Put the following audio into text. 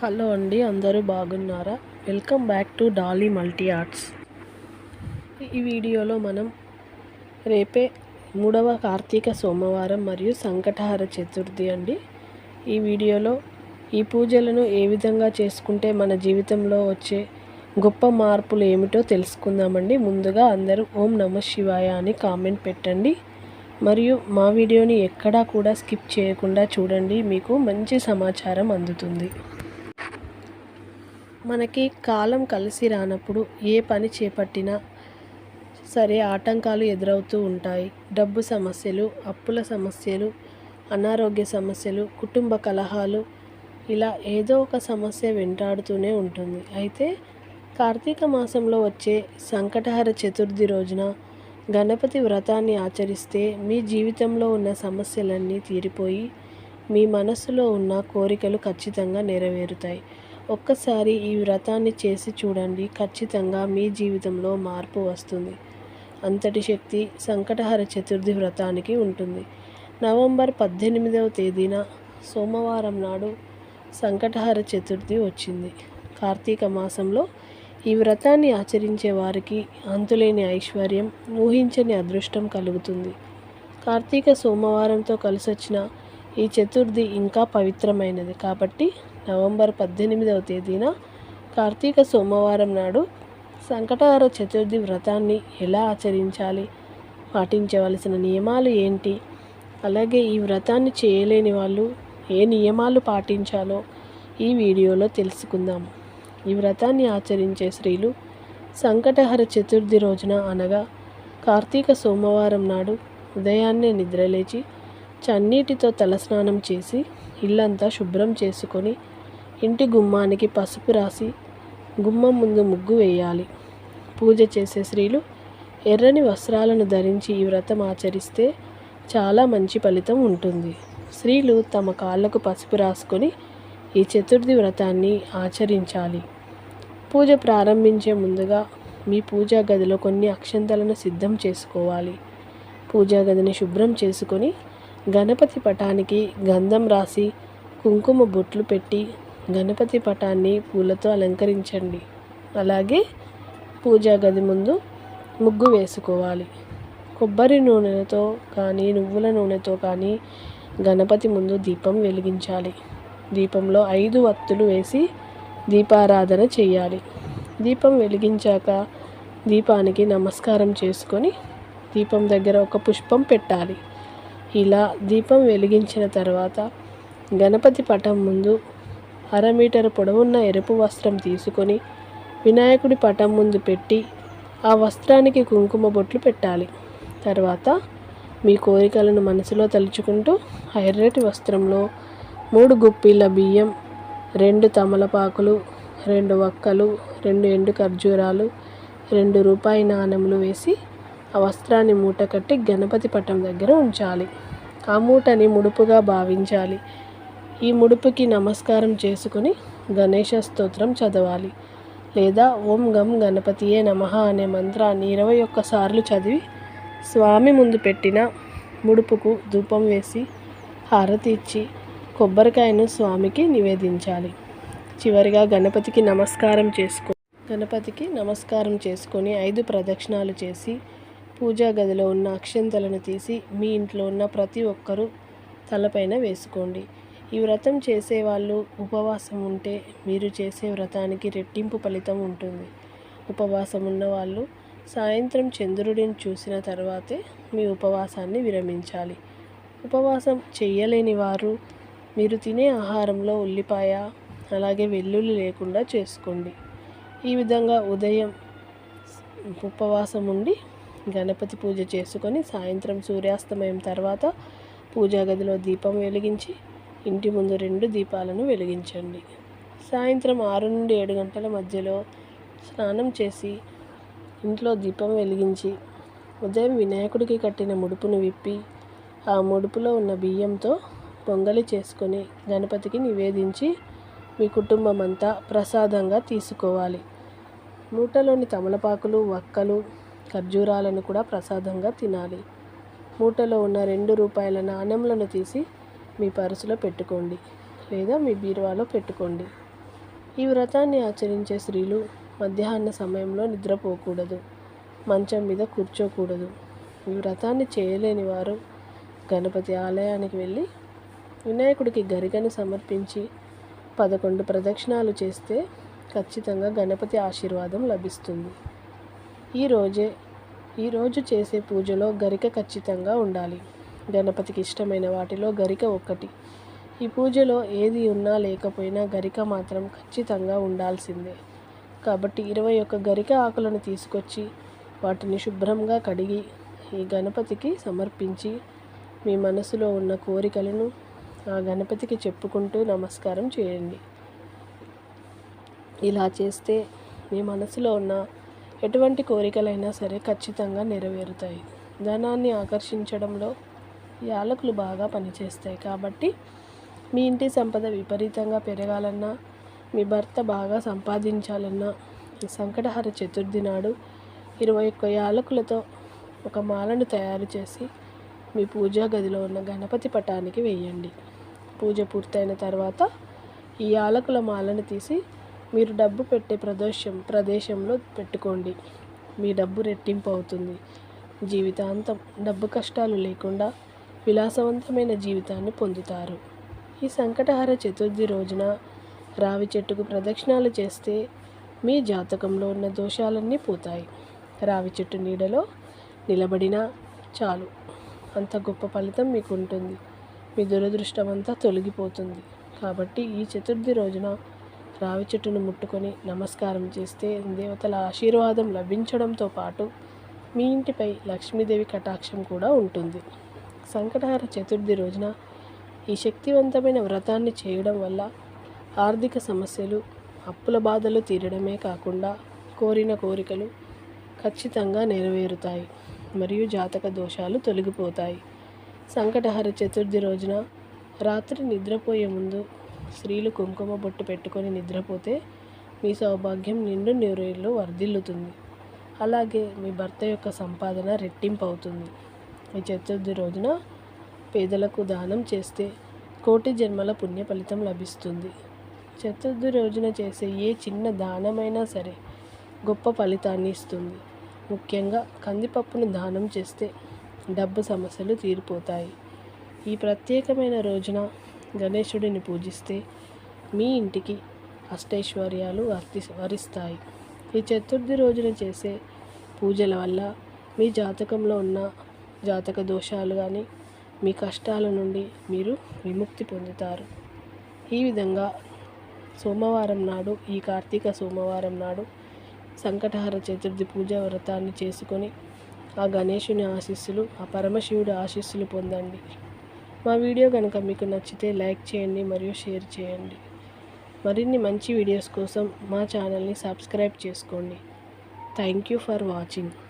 Hello అండి అందరూ బాగున్నారా? Welcome back to Dolly multi arts. ఈ వీడియోలో మనం రేపే మూడవ కార్తీక సోమవారం మరియు సంకటహార చతుర్థి అండి. ఈ వీడియోలో ఈ పూజలను ఏ విధంగా చేసుకుంటే మన జీవితంలో వచ్చే గొప్ప మార్పులు ఏమిటో తెలుసుకుందామండి. ముందుగా అందరూ ఓం నమ శివాయ అని కామెంట్ పెట్టండి. మరియు మా వీడియోని ఎక్కడా కూడా స్కిప్ చేయకుండా చూడండి. మీకు మంచి సమాచారం అందుతుంది. మనకి కాలం కలిసి రానప్పుడు ఏ పని చేపట్టినా సరే ఆటంకాలు ఎదురవుతూ ఉంటాయి. డబ్బు సమస్యలు అప్పుల సమస్యలు అనారోగ్య సమస్యలు కుటుంబ కలహాలు ఇలా ఏదో ఒక సమస్య వెంటాడుతూనే ఉంటుంది. అయితే కార్తీక మాసంలో వచ్చే సంకటహర చతుర్థి రోజున గణపతి వ్రతాన్ని ఆచరిస్తే మీ జీవితంలో ఉన్న సమస్యలన్నీ తీరిపోయి మీ మనస్సులో ఉన్న కోరికలు ఖచ్చితంగా నెరవేరుతాయి. ఒక్కసారి ఈ వ్రతాన్ని చేసి చూడండి. ఖచ్చితంగా మీ జీవితంలో మార్పు వస్తుంది. అంతటి శక్తి సంకటహర చతుర్థి వ్రతానికి ఉంటుంది. నవంబర్ పద్దెనిమిదవ తేదీన సోమవారం నాడు సంకటహర చతుర్థి వచ్చింది. కార్తీక మాసంలో ఈ వ్రతాన్ని ఆచరించే వారికి అంతులేని ఐశ్వర్యం ఊహించని అదృష్టం కలుగుతుంది. కార్తీక సోమవారంతో కలిసొచ్చిన ఈ చతుర్థి ఇంకా పవిత్రమైనది. కాబట్టి నవంబర్ పద్దెనిమిదవ తేదీన కార్తీక సోమవారం నాడు సంకటహర చతుర్థి వ్రతాన్ని ఎలా ఆచరించాలి? పాటించవలసిన నియమాలు ఏంటి? అలాగే ఈ వ్రతాన్ని చేయలేని వాళ్ళు ఏ నియమాలు పాటించాలో ఈ వీడియోలో తెలుసుకుందాం. ఈ వ్రతాన్ని ఆచరించే స్త్రీలు సంకటహర చతుర్థి రోజున అనగా కార్తీక సోమవారం నాడు ఉదయాన్నే నిద్రలేచి చన్నీటితో తలస్నానం చేసి ఇల్లంతా శుభ్రం చేసుకొని ఇంటి గుమ్మానికి పసుపు రాసి గుమ్మం ముందు ముగ్గు వేయాలి. పూజ చేసే స్త్రీలు ఎర్రని వస్త్రాలను ధరించి ఈ వ్రతం ఆచరిస్తే చాలా మంచి ఫలితం ఉంటుంది. స్త్రీలు తమ కాళ్ళకు పసుపు రాసుకొని ఈ చతుర్థి వ్రతాన్ని ఆచరించాలి. పూజ ప్రారంభించే ముందుగా మీ పూజా గదిలో కొన్ని అక్షంతలను సిద్ధం చేసుకోవాలి. పూజా గదిని శుభ్రం చేసుకొని గణపతి పటానికి గంధం రాసి కుంకుమ బొట్లు పెట్టి గణపతి పటాన్ని పూలతో అలంకరించండి. అలాగే పూజా గది ముందు ముగ్గు వేసుకోవాలి. కొబ్బరి నూనెతో కానీ నువ్వుల నూనెతో కానీ గణపతి ముందు దీపం వెలిగించాలి. దీపంలో ఐదు వత్తులు వేసి దీపారాధన చేయాలి. దీపం వెలిగించాక దీపానికి నమస్కారం చేసుకొని దీపం దగ్గర ఒక పుష్పం పెట్టాలి. ఇలా దీపం వెలిగించిన తర్వాత గణపతి పటం ముందు అర మీటర్ పొడవున్న ఎరుపు వస్త్రం తీసుకొని వినాయకుడి పటం ముందు పెట్టి ఆ వస్త్రానికి కుంకుమ బొట్లు పెట్టాలి. తర్వాత మీ కోరికలను మనసులో తలుచుకుంటూ ఆ ఎర్రటి వస్త్రంలో మూడు గుప్పిళ్ళ బియ్యం రెండు తమలపాకులు రెండు వక్కలు రెండు ఎండు ఖర్జూరాలు రెండు రూపాయి నాణెములు వేసి ఆ వస్త్రాన్ని మూట కట్టి గణపతి పటం దగ్గర ఉంచాలి. ఆ మూటని ముడుపుగా భావించాలి. ఈ ముడుపుకి నమస్కారం చేసుకుని గణేష స్తోత్రం చదవాలి. లేదా ఓం గం గణపతియే నమః అనే మంత్రాన్ని ఇరవై ఒక్కసార్లు చదివి స్వామి ముందు పెట్టిన ముడుపుకు ధూపం వేసి హారతి ఇచ్చి కొబ్బరికాయను స్వామికి నివేదించాలి. చివరిగా గణపతికి నమస్కారం చేసుకో గణపతికి నమస్కారం చేసుకొని ఐదు ప్రదక్షిణాలు చేసి పూజా గదిలో ఉన్న అక్షంతలను తీసి మీ ఇంట్లో ఉన్న ప్రతి ఒక్కరూ తలపైన వేసుకోండి. ఈ వ్రతం చేసేవాళ్ళు ఉపవాసం ఉంటే మీరు చేసే వ్రతానికి రెట్టింపు ఫలితం ఉంటుంది. ఉపవాసం ఉన్నవాళ్ళు సాయంత్రం చంద్రుడిని చూసిన తర్వాతే మీ ఉపవాసాన్ని విరమించాలి. ఉపవాసం చేయలేని వారు మీరు తినే ఆహారంలో ఉల్లిపాయ అలాగే వెల్లుల్లి లేకుండా చేసుకోండి. ఈ విధంగా ఉదయం ఉపవాసం ఉండి గణపతి పూజ చేసుకొని సాయంత్రం సూర్యాస్తమయం తర్వాత పూజా గదిలో దీపం వెలిగించి ఇంటి ముందు రెండు దీపాలను వెలిగించండి. సాయంత్రం ఆరు నుండి ఏడు గంటల మధ్యలో స్నానం చేసి ఇంట్లో దీపం వెలిగించి ఉదయం వినాయకుడికి కట్టిన ముడుపును విప్పి ఆ ముడుపులో ఉన్న బియ్యంతో పొంగలి చేసుకొని గణపతికి నివేదించి మీ కుటుంబం అంతా ప్రసాదంగా తీసుకోవాలి. మూటలోని తమలపాకులు వక్కలు ఖర్జూరాలను కూడా ప్రసాదంగా తినాలి. మూటలో ఉన్న రెండు రూపాయల నాణెంలను తీసి మీ పర్సులో పెట్టుకోండి లేదా మీ బీరువాలో పెట్టుకోండి. ఈ వ్రతాన్ని ఆచరించే స్త్రీలు మధ్యాహ్న సమయంలో నిద్రపోకూడదు మంచం మీద కూర్చోకూడదు. ఈ వ్రతాన్ని చేయలేని వారు గణపతి ఆలయానికి వెళ్ళి వినాయకుడికి గరికను సమర్పించి పదకొండు ప్రదక్షిణాలు చేస్తే ఖచ్చితంగా గణపతి ఆశీర్వాదం లభిస్తుంది. ఈరోజే ఈరోజు చేసే పూజలో గరిక ఖచ్చితంగా ఉండాలి. గణపతికి ఇష్టమైన వాటిలో గరిక ఒక్కటి. ఈ పూజలో ఏది ఉన్నా లేకపోయినా గరిక మాత్రం ఖచ్చితంగా ఉండాల్సిందే. కాబట్టి ఇరవై ఒక్క గరిక ఆకులను తీసుకొచ్చి వాటిని శుభ్రంగా కడిగి ఈ గణపతికి సమర్పించి మీ మనసులో ఉన్న కోరికలను ఆ గణపతికి చెప్పుకుంటూ నమస్కారం చేయండి. ఇలా చేస్తే మీ మనసులో ఉన్న ఎటువంటి కోరికలైనా సరే ఖచ్చితంగా నెరవేరుతాయి. ధనాన్ని ఆకర్షించడంలో యాలకులు బాగా పనిచేస్తాయి కాబట్టి మీ ఇంటి సంపద విపరీతంగా పెరగాలన్నా మీ భర్త బాగా సంపాదించాలన్నా సంకటహర చతుర్థి నాడు ఇరవై ఒక్క యాలకులతో ఒక మాలను తయారు చేసి మీ పూజా గదిలో ఉన్న గణపతి పటానికి వేయండి. పూజ పూర్తయిన తర్వాత ఈ యాలకుల మాలను తీసి మీరు డబ్బు పెట్టే ప్రదేశం ప్రదేశంలో పెట్టుకోండి. మీ డబ్బు రెట్టింపు అవుతుంది. జీవితాంతం డబ్బు కష్టాలు లేకుండా విలాసవంతమైన జీవితాన్ని పొందుతారు. ఈ సంకటహర చతుర్థి రోజున రావి చెట్టుకు ప్రదక్షిణాలు చేస్తే మీ జాతకంలో ఉన్న దోషాలన్నీ పోతాయి. రావి చెట్టు నీడలో నిలబడినా చాలు. అంత గొప్ప ఫలితం మీకు ఉంటుంది మీ దురదృష్టం అంతా తొలగిపోతుంది. కాబట్టి ఈ చతుర్థి రోజున రావి చెట్టును ముట్టుకొని నమస్కారం చేస్తే దేవతల ఆశీర్వాదం లభించడంతో పాటు మీ ఇంటిపై లక్ష్మీదేవి కటాక్షం కూడా ఉంటుంది. సంకటహార చతుర్థి రోజున ఈ శక్తివంతమైన వ్రతాన్ని చేయడం వల్ల ఆర్థిక సమస్యలు అప్పుల బాధలు తీరడమే కాకుండా కోరిన కోరికలు ఖచ్చితంగా నెరవేరుతాయి మరియు జాతక దోషాలు తొలగిపోతాయి. సంకటహర చతుర్థి రోజున రాత్రి నిద్రపోయే ముందు స్త్రీలు కుంకుమ బొట్టు పెట్టుకొని నిద్రపోతే మీ సౌభాగ్యం నిండు నూరేళ్ళు వర్ధిల్లుతుంది. అలాగే మీ భర్త యొక్క సంపాదన రెట్టింపు అవుతుంది ఈ చతుర్థి రోజున పేదలకు దానం చేస్తే కోటి జన్మల పుణ్య ఫలితం లభిస్తుంది. చతుర్థి రోజున చేసే ఏ చిన్న దానమైనా సరే గొప్ప ఫలితాన్ని ఇస్తుంది. ముఖ్యంగా కందిపప్పును దానం చేస్తే డబ్బు సమస్యలు తీరిపోతాయి. ఈ ప్రత్యేకమైన రోజున గణేశుడిని పూజిస్తే మీ ఇంటికి అష్టైశ్వర్యాలు వర్తి వరిస్తాయి. ఈ చతుర్థి రోజున చేసే పూజల వల్ల మీ జాతకంలో ఉన్న జాతక దోషాలు కానీ మీ కష్టాల నుండి మీరు విముక్తి పొందుతారు. ఈ విధంగా సోమవారం నాడు ఈ కార్తీక సోమవారం నాడు సంకటహర చతుర్థి పూజా వ్రతాన్ని చేసుకొని ఆ గణేషుని ఆశీస్సులు ఆ పరమశివుడి ఆశీస్సులు పొందండి. మా వీడియో కనుక మీకు నచ్చితే లైక్ చేయండి మరియు షేర్ చేయండి. మరిన్ని మంచి వీడియోస్ కోసం మా ఛానల్ని సబ్స్క్రైబ్ చేసుకోండి. Thank you for watching.